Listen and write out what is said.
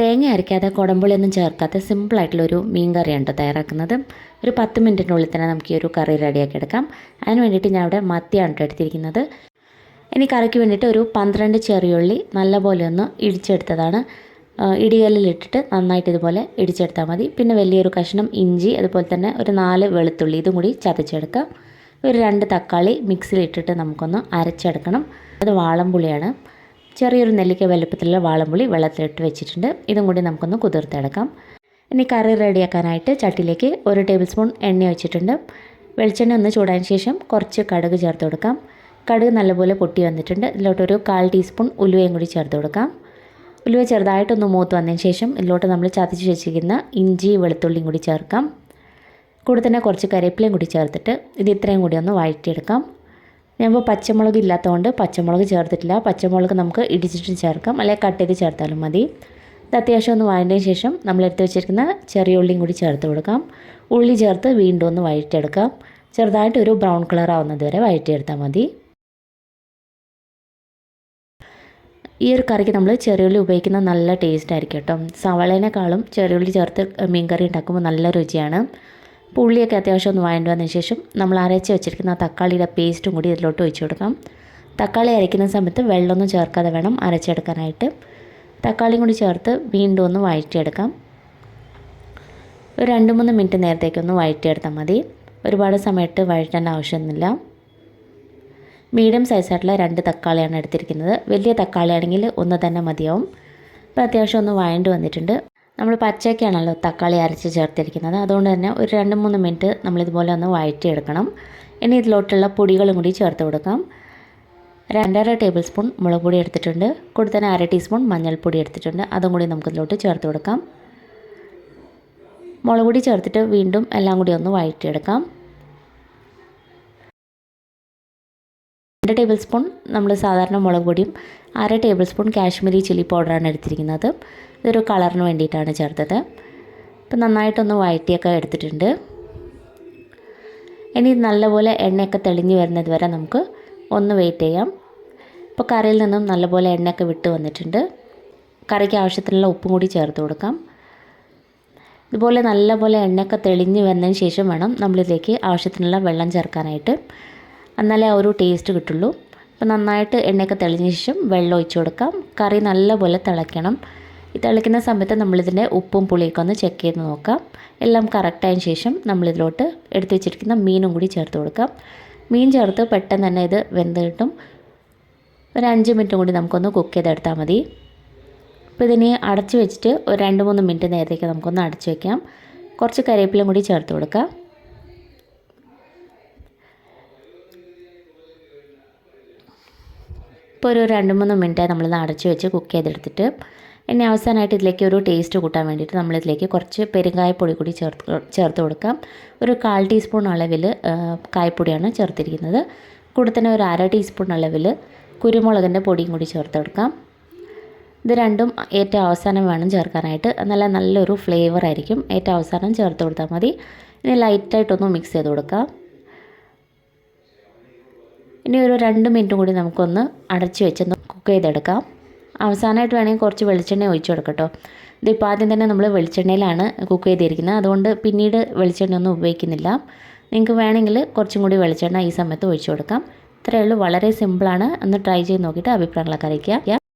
തേങ്ങ അരയ്ക്കാതെ കുടമ്പുളിയൊന്നും ചേർക്കാത്ത സിമ്പിളായിട്ടുള്ളൊരു മീൻ കറിയാണ് കേട്ടോ തയ്യാറാക്കുന്നത്. ഒരു പത്ത് മിനിറ്റിനുള്ളിൽ തന്നെ നമുക്ക് ഈ ഒരു കറി റെഡിയാക്കി എടുക്കാം. അതിന് വേണ്ടിയിട്ട് ഞാൻ ഇവിടെ മത്തിയാണ് കേട്ടോ എടുത്തിരിക്കുന്നത്. ഇനി കറിക്ക് വേണ്ടിയിട്ട് ഒരു പന്ത്രണ്ട് ചെറിയുള്ളി നല്ലപോലെ ഒന്ന് ഇടിച്ചെടുത്തതാണ്. ഇടികല്ലിലിട്ടിട്ട് നന്നായിട്ട് ഇതുപോലെ ഇടിച്ചെടുത്താൽ മതി. പിന്നെ വലിയൊരു കഷ്ണം ഇഞ്ചി അതുപോലെ തന്നെ ഒരു നാല് വെളുത്തുള്ളി ഇതും കൂടി ചതച്ചെടുക്കാം. ഒരു രണ്ട് തക്കാളി മിക്സിയിലിട്ടിട്ട് നമുക്കൊന്ന് അരച്ചെടുക്കണം. അത് വാളംപുളിയാണ്. ചെറിയൊരു നെല്ലിക്ക വലുപ്പത്തിലുള്ള വാളംപുളി വെള്ളത്തിലിട്ട് വെച്ചിട്ടുണ്ട്. ഇതും കൂടി നമുക്കൊന്ന് കുതിർത്തെടുക്കാം ഇനി കറി റെഡിയാക്കാനായിട്ട് ചട്ടിയിലേക്ക് ഒരു ടേബിൾ സ്പൂൺ എണ്ണ വെച്ചിട്ടുണ്ട് വെളിച്ചെണ്ണ ഒന്ന് ചൂടാൻ ശേഷം കുറച്ച് കടുക് ചേർത്ത് കൊടുക്കാം. കടുക് നല്ലപോലെ പൊട്ടി വന്നിട്ടുണ്ട്. ഇതിലോട്ടൊരു കാൽ ടീസ്പൂൺ ഉലുവയും കൂടി ചേർത്ത് കൊടുക്കാം. ഉലുവ ചെറുതായിട്ടൊന്ന് മൂത്ത് വന്നതിന് ശേഷം ഇതിലോട്ട് നമ്മൾ ചതച്ച് വെച്ചിരിക്കുന്ന ഇഞ്ചി വെളുത്തുള്ളിയും കൂടി ചേർക്കാം. കൂടെ തന്നെ കുറച്ച് കറിവേപ്പിലയും കൂടി ചേർത്തിട്ട് ഇത് ഇത്രയും കൂടി ഒന്ന് വഴറ്റിയെടുക്കാം. ഞാനിപ്പോൾ പച്ചമുളക് ഇല്ലാത്തതുകൊണ്ട് പച്ചമുളക് ചേർത്തിട്ടില്ല. പച്ചമുളക് നമുക്ക് ഇടിച്ചിട്ട് ചേർക്കാം. അല്ലെങ്കിൽ കട്ട് ചെയ്ത് ചേർത്താലും മതി. ഇത് അത്യാവശ്യം ഒന്ന് വഴണ്ടതിന് ശേഷം നമ്മൾ എടുത്ത് വെച്ചിരിക്കുന്ന ചെറിയ ഉള്ളിയും കൂടി ചേർത്ത് കൊടുക്കാം. ഉള്ളി ചേർത്ത് വീണ്ടും ഒന്ന് വഴറ്റിയെടുക്കാം. ചെറുതായിട്ട് ഒരു ബ്രൗൺ കളർ ആവുന്നത് വരെ വഴറ്റിയെടുത്താൽ മതി. ഈ ഒരു കറിക്ക് നമ്മൾ ചെറിയുള്ളി ഉപയോഗിക്കുന്ന നല്ല ടേസ്റ്റ് ആയിരിക്കും കേട്ടോ. സവാളേനേക്കാളും ചെറിയുള്ളി ചേർത്ത് മീൻ കറി ഉണ്ടാക്കുമ്പോൾ നല്ല രുചിയാണ്. അപ്പോൾ ഉള്ളിയൊക്കെ അത്യാവശ്യം ഒന്ന് വഴണ്ട് വന്നതിന് ശേഷം നമ്മൾ അരച്ച് വെച്ചിരിക്കുന്ന തക്കാളിയുടെ പേസ്റ്റും കൂടി ഇതിലോട്ട് ഒഴിച്ചു കൊടുക്കാം. തക്കാളി അരയ്ക്കുന്ന സമയത്ത് വെള്ളമൊന്നും ചേർക്കാതെ വേണം അരച്ചെടുക്കാനായിട്ട്. തക്കാളിയും കൂടി ചേർത്ത് വീണ്ടും ഒന്ന് വഴറ്റിയെടുക്കാം. ഒരു രണ്ട് മൂന്ന് മിനിറ്റ് നേരത്തേക്കൊന്ന് വഴറ്റിയെടുത്താൽ മതി. ഒരുപാട് സമയത്ത് വഴറ്റേണ്ട ആവശ്യമൊന്നുമില്ല. മീഡിയം സൈസായിട്ടുള്ള രണ്ട് തക്കാളിയാണ് എടുത്തിരിക്കുന്നത്. വലിയ തക്കാളിയാണെങ്കിൽ ഒന്ന് തന്നെ മതിയാവും. ഇപ്പോൾ അത്യാവശ്യം ഒന്ന് വഴണ്ട് വന്നിട്ടുണ്ട്. നമ്മൾ പച്ചയ്ക്കാണല്ലോ തക്കാളി അരച്ച് ചേർത്തിരിക്കുന്നത്. അതുകൊണ്ട് തന്നെ ഒരു രണ്ട് മൂന്ന് മിനിറ്റ് നമ്മളിതുപോലെ ഒന്ന് വഴറ്റിയെടുക്കണം. ഇനി ഇതിലോട്ടുള്ള പൊടികളും കൂടി ചേർത്ത് കൊടുക്കാം. രണ്ടര ടേബിൾ സ്പൂൺ മുളക് പൊടി എടുത്തിട്ടുണ്ട്. കൂടെ തന്നെ അര ടീസ്പൂൺ മഞ്ഞൾപ്പൊടി എടുത്തിട്ടുണ്ട്. അതും കൂടി നമുക്ക് ഇതിലോട്ട് ചേർത്ത് കൊടുക്കാം. മുളക് പൊടി ചേർത്തിട്ട് വീണ്ടും എല്ലാം കൂടി ഒന്ന് വഴറ്റിയെടുക്കാം. രണ്ട് ടേബിൾ സ്പൂൺ നമ്മൾ സാധാരണ മുളക് പൊടിയും അര ടേബിൾ സ്പൂൺ കാശ്മീരി ചില്ലി പൗഡറാണ് എടുത്തിരിക്കുന്നത്. ഇതൊരു കളറിന് വേണ്ടിയിട്ടാണ് ചേർത്തത്. ഇപ്പം നന്നായിട്ടൊന്ന് വഴറ്റിയൊക്കെ എടുത്തിട്ടുണ്ട്. ഇനി നല്ലപോലെ എണ്ണയൊക്കെ തെളിഞ്ഞു വരുന്നത് വരെ നമുക്ക് ഒന്ന് വെയിറ്റ് ചെയ്യാം. ഇപ്പോൾ കറിയിൽ നിന്നും നല്ലപോലെ എണ്ണയൊക്കെ വിട്ട് വന്നിട്ടുണ്ട്. കറിക്ക് ആവശ്യത്തിനുള്ള ഉപ്പും കൂടി ചേർത്ത് കൊടുക്കാം. ഇതുപോലെ നല്ലപോലെ എണ്ണയൊക്കെ തെളിഞ്ഞ് വന്നതിന് ശേഷം വേണം നമ്മളിതിലേക്ക് ആവശ്യത്തിനുള്ള വെള്ളം ചേർക്കാനായിട്ട്. എന്നാലേ ആ ഒരു ടേസ്റ്റ് കിട്ടുള്ളൂ. അപ്പോൾ നന്നായിട്ട് എണ്ണയൊക്കെ തെളിഞ്ഞ ശേഷം വെള്ളം ഒഴിച്ചു കൊടുക്കാം. കറി നല്ലപോലെ തിളയ്ക്കണം. ഈ തിളയ്ക്കുന്ന സമയത്ത് നമ്മളിതിന്റെ ഉപ്പും പുളിയൊക്കെ ഒന്ന് ചെക്ക് ചെയ്ത് നോക്കാം. എല്ലാം കറക്റ്റായതിന് ശേഷം നമ്മളിതിലോട്ട് എടുത്തു വെച്ചിരിക്കുന്ന മീനും കൂടി ചേർത്ത് കൊടുക്കാം. മീൻ ചേർത്ത് പെട്ടെന്ന് തന്നെ ഇത് വെന്ത് കിട്ടും. ഒരു അഞ്ച് മിനിറ്റും കൂടി നമുക്കൊന്ന് കുക്ക് ചെയ്തെടുത്താൽ മതി. അപ്പോൾ ഇതിനെ അടച്ചു വെച്ചിട്ട് ഒരു രണ്ട് മൂന്ന് മിനിറ്റ് നേരത്തേക്ക് നമുക്കൊന്ന് അടച്ചു വയ്ക്കാം കുറച്ച് കറിവേപ്പിലയും കൂടി ചേർത്ത് കൊടുക്കാം. ഇപ്പോൾ ഒരു രണ്ട് മൂന്ന് മിനിറ്റ് നമ്മളിത് അടച്ച് വെച്ച് കുക്ക് ചെയ്തെടുത്തിട്ട് ഇനി അവസാനമായിട്ട് ഇതിലേക്ക് ഒരു ടേസ്റ്റ് കൂട്ടാൻ വേണ്ടിയിട്ട് നമ്മളിതിലേക്ക് കുറച്ച് പെരുങ്കായപ്പൊടി കൂടി ചേർത്ത് ചേർത്ത് കൊടുക്കാം. ഒരു കാൽ ടീസ്പൂൺ അളവിൽ കായപ്പൊടിയാണ് ചേർത്തിരിക്കുന്നത്. കൂടെ തന്നെ ഒരു അര ടീസ്പൂൺ അളവിൽ കുരുമുളകിന്റെ പൊടിയും കൂടി ചേർത്ത് കൊടുക്കാം. ഇത് രണ്ടും ഏറ്റവും അവസാനം വേണം ചേർക്കാനായിട്ട്. നല്ല നല്ലൊരു ഫ്ലേവർ ആയിരിക്കും. ഏറ്റവും അവസാനം ചേർത്ത് കൊടുത്താൽ മതി. ഇനി ലൈറ്റായിട്ടൊന്ന് മിക്സ് ചെയ്ത് കൊടുക്കാം. ഇനി ഒരു രണ്ട് മിനിറ്റും കൂടി നമുക്കൊന്ന് അടച്ച് വെച്ചൊന്ന് കുക്ക് ചെയ്തെടുക്കാം. അവസാനമായിട്ട് വേണമെങ്കിൽ കുറച്ച് വെളിച്ചെണ്ണ ഒഴിച്ചു കൊടുക്കട്ടോ. ഇതിപ്പോൾ ആദ്യം തന്നെ നമ്മൾ വെളിച്ചെണ്ണയിലാണ് കുക്ക് ചെയ്തിരിക്കുന്നത്. അതുകൊണ്ട് പിന്നീട് വെളിച്ചെണ്ണ ഒന്നും ഉപയോഗിക്കുന്നില്ല. നിങ്ങൾക്ക് വേണമെങ്കിൽ കുറച്ചും കൂടി വെളിച്ചെണ്ണ ഈ സമയത്ത് ഒഴിച്ചു കൊടുക്കാം. ഇത്രയേ ഉള്ളൂ. വളരെ സിമ്പിളാണ് ഒന്ന് ട്രൈ ചെയ്ത് നോക്കിയിട്ട് അഭിപ്രായങ്ങളൊക്കെ അറിയിക്കുക.